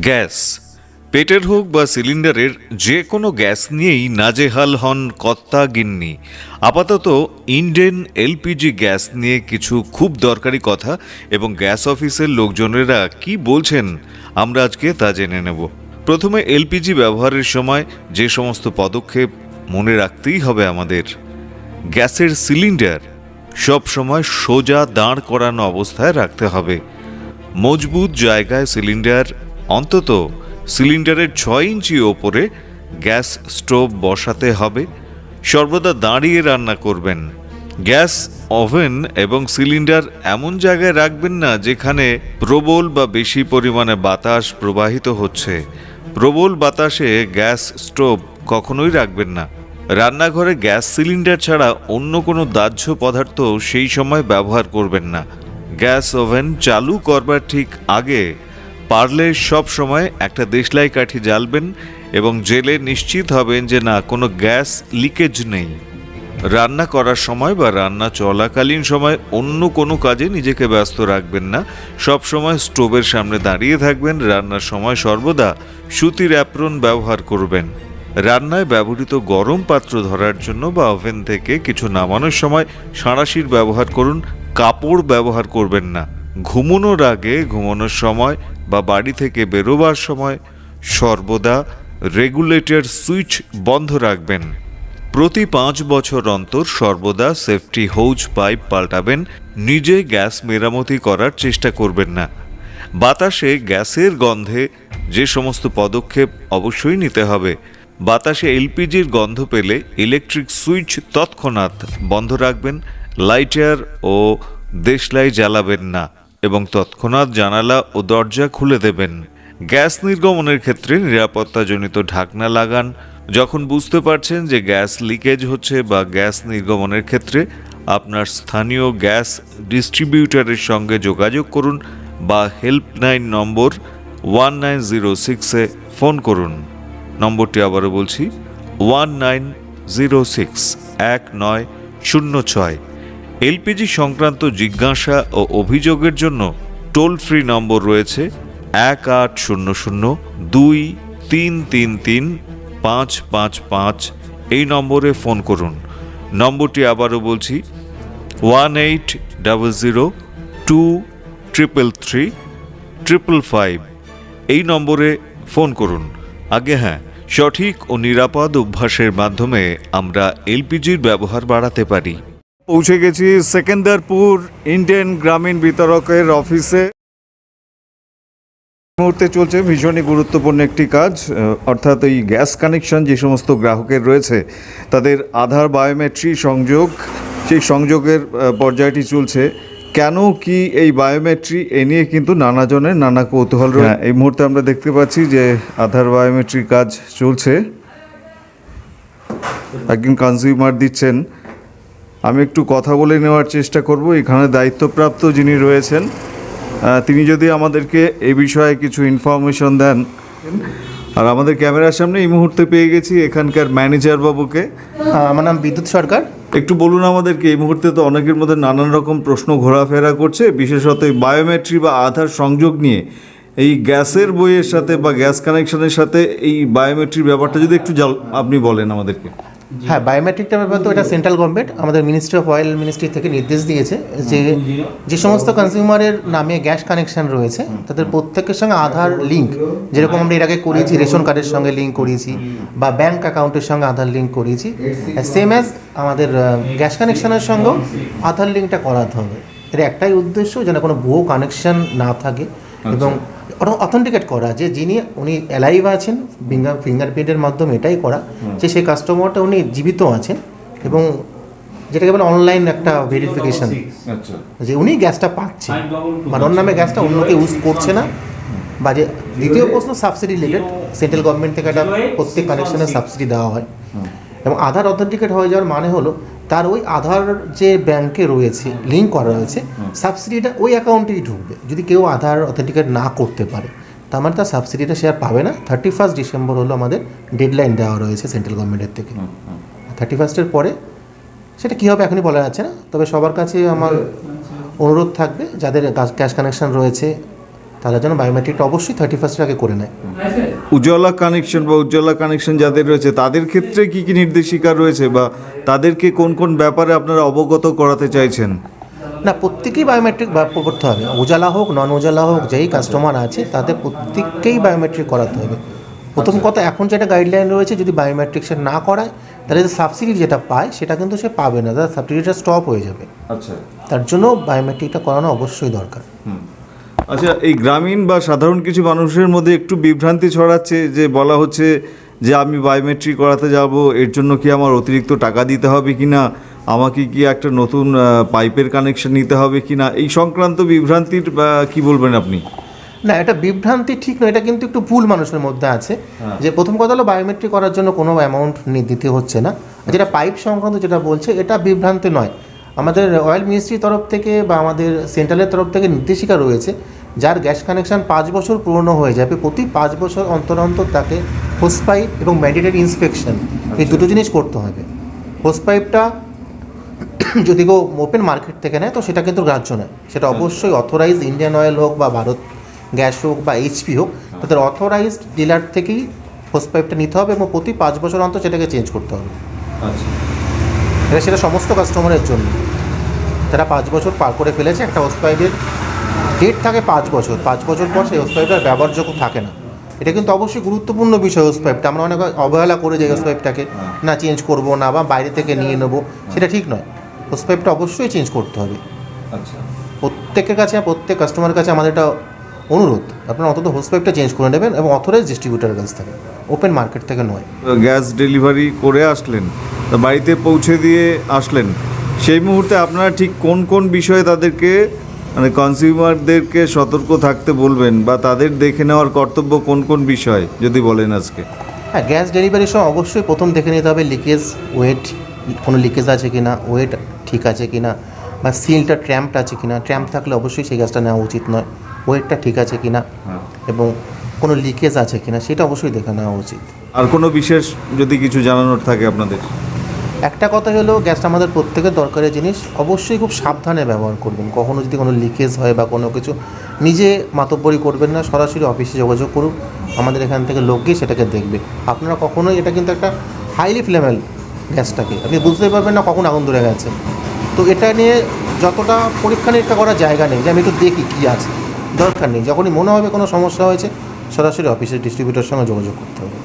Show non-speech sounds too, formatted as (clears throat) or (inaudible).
Gas. পেটের হোক বা সিলিন্ডারের, যে কোনো গ্যাস নিয়েই নাজেহাল হন কর্তা গিন্নি। আপাতত ইন্ডেন এলপিজি গ্যাস নিয়ে কিছু খুব দরকারি কথা এবং গ্যাস অফিসের লোকজনেরা কি বলছেন, আমরা আজকে তা জেনে নেব। প্রথমে এলপিজি ব্যবহারের সময় যে সমস্ত পদক্ষেপ মনে রাখতেই হবে আমাদের। গ্যাসের সিলিন্ডার সব সময় সোজা দাঁড় করানো অবস্থায় রাখতে হবে। মজবুত জায়গায় সিলিন্ডার অন্তত সিলিন্ডারের ছয় ইঞ্চি ওপরে গ্যাস স্টোভ বসাতে হবে। সর্বদা দাঁড়িয়ে রান্না করবেন। গ্যাস, ওভেন এবং সিলিন্ডার এমন জায়গায় রাখবেন না যেখানে প্রবল বা বেশি পরিমাণে বাতাস প্রবাহিত হচ্ছে। প্রবল বাতাসে গ্যাস স্টোভ কখনোই রাখবেন না। রান্নাঘরে গ্যাস সিলিন্ডার ছাড়া অন্য কোনো দাহ্য পদার্থ সেই সময় ব্যবহার করবেন না। গ্যাস, ওভেন চালু করবার ঠিক আগে পারলে সব সময় একটা দেশলাই কাঠি জ্বালবেন এবং জেলে নিশ্চিত হবেন যে না, কোনো গ্যাস লিকেজ নেই। রান্না করার সময় বা রান্না চলাকালীন সময় অন্য কোনো কাজে নিজেকে ব্যস্ত রাখবেন না। সব সময় স্টোভের সামনে দাঁড়িয়ে থাকবেন, রান্নার সময় সর্বদা সুতির অ্যাপ্রন ব্যবহার করবেন। রান্নায় ব্যবহৃত গরম পাত্র ধরার জন্য বা ওভেন থেকে কিছু নামানোর সময় সাঁড়াশির ব্যবহার করুন, কাপড় ব্যবহার করবেন না। ঘুমানোর আগে ঘুমানোর সময় বা বাড়ি থেকে বেরোবার সময় সর্বদা রেগুলেটর সুইচ বন্ধ রাখবেন। প্রতি পাঁচ বছর অন্তর সর্বদা সেফটি হৌজ পাইপ পাল্টাবেন, নিজে গ্যাস মেরামতি করার চেষ্টা করবেন না। বাতাসে গ্যাসের গন্ধে যে সমস্ত পদক্ষেপ অবশ্যই নিতে হবে। বাতাসে এলপিজির গন্ধ পেলে ইলেকট্রিক সুইচ তৎক্ষণাৎ বন্ধ রাখবেন, লাইটার ও দেশলাই জ্বালাবেন না। এবং তৎক্ষণাৎ জানালা ও দরজা খুলে দেবেন। গ্যাস নির্গমনের ক্ষেত্রে নিরাপত্তাজনিত ঢাকনা লাগান। যখন বুঝতে পারছেন যে গ্যাস লিকেজ হচ্ছে বা গ্যাস নির্গমনের ক্ষেত্রে আপনার স্থানীয় গ্যাস ডিস্ট্রিবিউটারের সঙ্গে যোগাযোগ করুন বা helpline number one nine zero সিক্সে ফোন করুন। নম্বরটি আবারও বলছি, ওয়ান নাইন জিরো সিক্স এক নয় শূন্য ছয়। এলপিজি সংক্রান্ত জিজ্ঞাসা ও অভিযোগের জন্য টোল ফ্রি নম্বর রয়েছে এক আট শূন্য শূন্য দুই তিন তিন তিন পাঁচ পাঁচ পাঁচ। এই নম্বরে ফোন করুন। নম্বরটি আবারও বলছি, one eight double zero two triple three triple five. এই নম্বরে ফোন করুন। আগে হ্যাঁ সঠিক ও নিরাপদ অভ্যাসের মাধ্যমে আমরা এলপিজির ব্যবহার বাড়াতে পারি। পৌঁছে গেছি সেকেন্দারপুর ইন্ডিয়ান গ্রামীণ বিতরকের অফিসে। মুহূর্তে চলছে ভীষণই গুরুত্বপূর্ণ একটি কাজ অর্থাৎ এই গ্যাস কানেকশন যে সমস্ত গ্রাহকের রয়েছে, তাদের আধার বায়োমেট্রি সংযোগ, সেই সংযোগের পর্যায়টি চলছে। কেন, কি এই বায়োমেট্রি, এ নিয়ে কিন্তু নানা জনের নানা কৌতূহল রয়েছে এই মুহূর্তে আমরা দেখতে পাচ্ছি যে আধার বায়োমেট্রি কাজ চলছে। একজন কনজিউমার দিচ্ছেন। আমি একটু কথা বলে নেওয়ার চেষ্টা করব। এখানে দায়িত্বপ্রাপ্ত যিনি রয়েছেন তিনি যদি আমাদেরকে এ বিষয়ে কিছু ইনফরমেশন দেন। আর আমাদের ক্যামেরার সামনে এই মুহূর্তে পেয়ে গেছি এখানকার ম্যানেজার বাবুকে। হ্যাঁ, আমার নাম বিদ্যুৎ সরকার। একটু বলুন আমাদেরকে এই মুহূর্তে তো অনেকের মধ্যে নানান রকম প্রশ্ন ঘোরাফেরা করছে বিশেষত এই বায়োমেট্রি বা আধার সংযোগ নিয়ে। এই গ্যাসের বইয়ের সাথে বা গ্যাস কানেকশনের সাথে এই বায়োমেট্রির ব্যাপারটা যদি একটু আপনি বলেন আমাদেরকে। হ্যাঁ বায়োমেট্রিকটা ব্যাপার তো এটা সেন্ট্রাল গভর্নমেন্ট আমাদের মিনিস্ট্রি অফ অয়েল মিনিস্ট্রি থেকে নির্দেশ দিয়েছে যে যে সমস্ত কনজিউমারের নামে গ্যাস কানেকশন রয়েছে তাদের প্রত্যেকের সঙ্গে আধার লিঙ্ক যেরকম আমরা এর আগে করিয়েছি রেশন কার্ডের সঙ্গে লিঙ্ক করিয়েছি বা ব্যাংক অ্যাকাউন্টের সঙ্গে আধার লিঙ্ক করিয়েছি। সেম অ্যাজ আমাদের গ্যাস কানেকশনের সঙ্গেও আধার লিঙ্কটা করাতে হবে। এর একটাই উদ্দেশ্য যেন কোনো ভুয়ো কানেকশন না থাকে এবং অথেন্টিকেট করা যে যিনি উনি অ্যালাইভ আছেন ফিঙ্গার ফিঙ্গারপ্রিন্টের মাধ্যমে এটাই করা। যে সেই কাস্টমারটা উনি জীবিত আছেন এবং যেটাকে বলে অনলাইন একটা ভেরিফিকেশন আচ্ছা। যে উনি গ্যাসটা পাচ্ছেন মানে ওর নামে গ্যাসটা অন্য কেউ ইউজ করছে না। বা যে দ্বিতীয় প্রশ্ন সাবসিডি রিলেটেড সেন্ট্রাল গভর্নমেন্ট থেকে একটা প্রত্যেক কানেকশনে সাবসিডি দেওয়া হয়। এবং আধার অথেন্টিকেট হয়ে যাওয়ার মানে হলো তার ওই আধার যে ব্যাংকে রয়েছে লিঙ্ক করা রয়েছে সাবসিডিটা ওই অ্যাকাউন্টেই ঢুকবে। যদি কেউ আধার অথেন্টিকেট না করতে পারে তার মানে তার সাবসিডিটা সে আর পাবে না। থার্টি ফার্স্ট ডিসেম্বর হলো আমাদের ডেডলাইন দেওয়া রয়েছে সেন্ট্রাল গভর্নমেন্টের থেকে। থার্টি ফার্স্টের পরে সেটা কী হবে এখনই বলা যাচ্ছে না। তবে সবার কাছে আমার অনুরোধ থাকবে যাদের ক্যাশ কানেকশন রয়েছে তারা যেন বায়োমেট্রিকটা অবশ্যই থার্টি ফার্স্টের আগে করে নেয়। উজ্জ্বলা কানেকশন বা উজ্জ্বলা কানেকশন যাদের রয়েছে তাদের ক্ষেত্রে কি কি নির্দেশিকা রয়েছে বা তাদেরকে কোন কোন ব্যাপারে আপনারা অবগত করাতে চাইছেন? না প্রত্যেকেই বায়োমেট্রিক করতে হবে। উজালা হোক নন উজালা হোক যেই কাস্টমার আছে তাদের প্রত্যেককেই বায়োমেট্রিক করাতে হবে। প্রথম কথা এখন যেটা গাইডলাইন রয়েছে যদি বায়োমেট্রিক সে না করায় তাহলে যে সাবসিডি যেটা পায় সেটা কিন্তু সে পাবে না। তার সাবসিডিটা স্টপ হয়ে যাবে। আচ্ছা। তার জন্য বায়োমেট্রিকটা করানো অবশ্যই দরকার। আচ্ছা এই গ্রামীণ বা সাধারণ কিছু মানুষের মধ্যে একটু বিভ্রান্তি ছড়াচ্ছে যে বলা হচ্ছে যে আমি বায়োমেট্রিক করাতে যাব এর জন্য কি আমার অতিরিক্ত টাকা দিতে হবে কি না আমাকে কি একটা নতুন পাইপের কানেকশন নিতে হবে কি না এই সংক্রান্ত বিভ্রান্তির কি বলবেন আপনি? না এটা বিভ্রান্তি ঠিক নয় এটা কিন্তু একটু ভুল মানুষের মধ্যে আছে। যে প্রথম কথা হলো বায়োমেট্রিক করার জন্য কোনো অ্যামাউন্ট দিতে হচ্ছে না। যেটা পাইপ সংক্রান্ত যেটা বলছে এটা বিভ্রান্তি নয়। আমাদের অয়েল মিনিস্ট্রির তরফ থেকে বা আমাদের সেন্ট্রালের তরফ থেকে নির্দেশিকা রয়েছে যার গ্যাস কানেকশন পাঁচ বছর পুরনো হয়ে যাবে। প্রতি পাঁচ বছর অন্তর অন্তর তাকে হোস পাইপ এবং ম্যান্ডেটারি ইন্সপেকশন এই দুটো জিনিস করতে হবে। হোস পাইপটা (clears throat) যদি কেউ ওপেন মার্কেট থেকে নেয় তো সেটা কিন্তু গ্রাহ্য নয়। সেটা অবশ্যই অথরাইজ ইন্ডিয়ান অয়েল হোক বা ভারত গ্যাস হোক বা এইচপি হোক তাদের অথরাইজড ডিলার থেকেই হোস পাইপটা নিতে হবে এবং প্রতি পাঁচ বছর অন্তর সেটাকে চেঞ্জ করতে হবে। আচ্ছা। এটা সেটা সমস্ত কাস্টমারের জন্য। তারা পাঁচ বছর পার করে ফেলেছে একটা হোস পাইপের ডেট থাকে পাঁচ বছর। পাঁচ বছর পর সেই হোস পাইপটা ব্যবহারযোগ্য থাকে না। এটা কিন্তু অবশ্যই গুরুত্বপূর্ণ বিষয় হোস পাইপটা আমরা অনেক অবহেলা করে যাই হোস পাইপটাকে না চেঞ্জ করব না বা বাইরে থেকে নিয়ে নেব সেটা ঠিক নয়। হোস পাইপটা অবশ্যই চেঞ্জ করতে হবে। আচ্ছা। প্রত্যেকের কাছে প্রত্যেক কাস্টমারের কাছে আমাদের এটা অনুরোধ। আপনারা অন্তত হোস পাইপটা চেঞ্জ করে নেবেন এবং অথরাইজ ডিস্ট্রিবিউটারের কাছ থেকে। ওপেন মার্কেট থেকে নয়। গ্যাস ডেলিভারি করে আসলেন। তা বাড়িতে পৌঁছে দিয়ে আসলেন। সেই মুহূর্তে আপনারা ঠিক কোন কোন বিষয়ে তাদেরকে মানে কনজিউমারদেরকে সতর্ক থাকতে বলবেন বা তাদের দেখে নেওয়ার কর্তব্য কোন কোন বিষয় যদি বলেন আজকে? হ্যাঁ গ্যাস ডেলিভারির সময় অবশ্যই প্রথম দেখে নিতে হবে লিকেজ ওয়েট কোনো লিকেজ আছে কি না ওয়েট ঠিক আছে কি না বা সিলটা ট্র্যাম্পটা আছে কি না ট্র্যাম্প থাকলে অবশ্যই সেই গ্যাসটা নেওয়া উচিত নয়। ওয়েটটা ঠিক আছে কি না এবং কোনো লিকেজ আছে কি না সেটা অবশ্যই দেখে নেওয়া উচিত। আর কোনো বিশেষ যদি কিছু জানানোর থাকে আপনাদের? একটা কথা হলো গ্যাসটা আমাদের প্রত্যেকের দরকারি জিনিস, অবশ্যই খুব সাবধানে ব্যবহার করবেন। কখনো যদি কোনো লিকেজ হয় বা কোনো কিছু, নিজে মাতব্বরি করবেন না, সরাসরি অফিসে যোগাযোগ করুন, আমাদের এখান থেকে লোক গিয়ে সেটাকে দেখবে। আপনারা কখনোই, এটা কিন্তু একটা হাইলি ফ্লেমেল গ্যাসটাকে, আপনি বুঝতেই পারবেন না কখন আগুন ধরে গেছে। তো এটা নিয়ে যতটা পরীক্ষা নিরীক্ষা করার জায়গা নেই, যে আমি একটু দেখি কী আছে। দরকার নেই, যখনই মনে হবে কোনো সমস্যা হয়েছে, সরাসরি অফিসের ডিস্ট্রিবিউটার সঙ্গে যোগাযোগ করতে হবে।